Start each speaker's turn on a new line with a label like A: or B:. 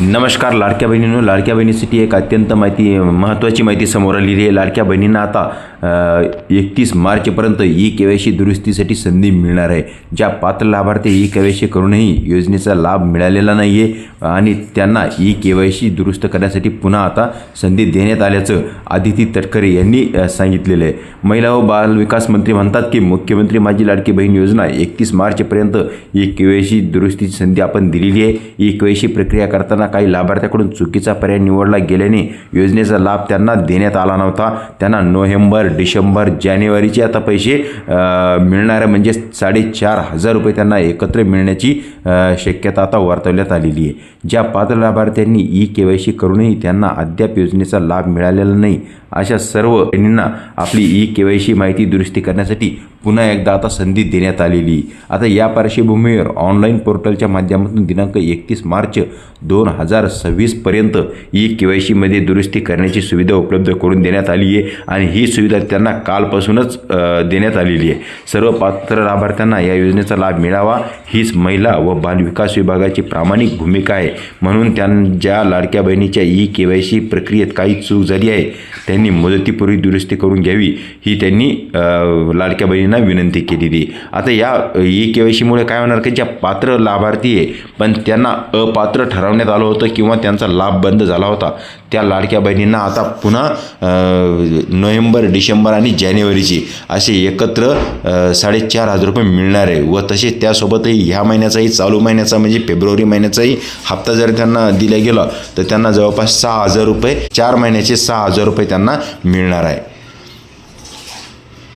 A: नमस्कार लाडक्या बहिणींनो लाडक्या बहिणीसाठी एक अत्यंत माहिती महत्त्वाची माहिती समोर आलेली आहे. लाडक्या बहिणींना आता एकतीस मार्चपर्यंत ई के वाय सी दुरुस्तीसाठी संधी मिळणार आहे. ज्या पात्र लाभार्थी ई के वाय सी करूनही योजनेचा लाभ मिळालेला नाही आहे आणि त्यांना ई के वाय सी दुरुस्त करण्यासाठी पुन्हा आता संधी देण्यात आल्याचं आदिती तटकरे यांनी सांगितलेलं आहे. महिला व बाल विकास मंत्री म्हणतात की मुख्यमंत्री माझी लाडकी बहीण योजना एकतीस मार्चपर्यंत ई के वाय सी दुरुस्तीची संधी आपण दिलेली आहे. ई के वाय सी प्रक्रिया करताना काही लाभार्थ्याकडून चुकीचा पर्याय निवडला गेल्याने योजनेचा लाभ त्यांना देण्यात आला नव्हता. त्यांना नोव्हेंबर डिसेंबर जानेवारीचे आता पैसे मिळणारे म्हणजे साडेचार हजार रुपये त्यांना एकत्र मिळण्याची शक्यता आता वर्तवण्यात आलेली आहे. ज्या पात्र लाभार्थ्यांनी ई के वाय सी करूनही त्यांना अद्याप योजनेचा लाभ मिळालेला नाही अशा सर्व बहिणींना आपली ई के वाय सी माहिती दुरुस्ती करण्यासाठी पुन्हा एकदा आता संधी देण्यात आलेली. आहे. आता या पार्श्वभूमीवर ऑनलाईन पोर्टलच्या माध्यमातून दिनांक एकतीस मार्च दोन हजार सव्वीसपर्यंत ई के वाय सीमध्ये दुरुस्ती करण्याची सुविधा उपलब्ध करून देण्यात आली आहे आणि ही सुविधा त्यांना कालपासूनच देण्यात आलेली आहे. सर्व पात्र लाभार्थ्यांना या योजनेचा लाभ मिळावा. हीच महिला व बालविकास विभागाची प्रामाणिक भूमिका आहे. म्हणून त्यां ज्या लाडक्या बहिणीच्या ई के वाय सी प्रक्रियेत काही चूक झाली आहे यांनी मुदतीपूर्वी दुरुस्ती करून घ्यावी ही त्यांनी लाडक्या बहिणींना विनंती केलेली. आता या ई के वाय सीमुळे काय होणार की ज्या पात्र लाभार्थी आहे पण त्यांना अपात्र ठरवण्यात आलं होतं किंवा त्यांचा लाभ बंद झाला होता त्या लाडक्या बहिणींना आता पुन्हा नोव्हेंबर डिसेंबर आणि जानेवारीची असे एकत्र साडेचार हजार रुपये मिळणार आहे. व तसेच त्यासोबतही ह्या महिन्याचाही चालू महिन्याचा म्हणजे फेब्रुवारी महिन्याचाही हप्ता जर त्यांना दिला गेला तर त्यांना जवळपास सहा हजार रुपये चार महिन्याचे सहा हजार रुपये त्यांना मिळणार आहे.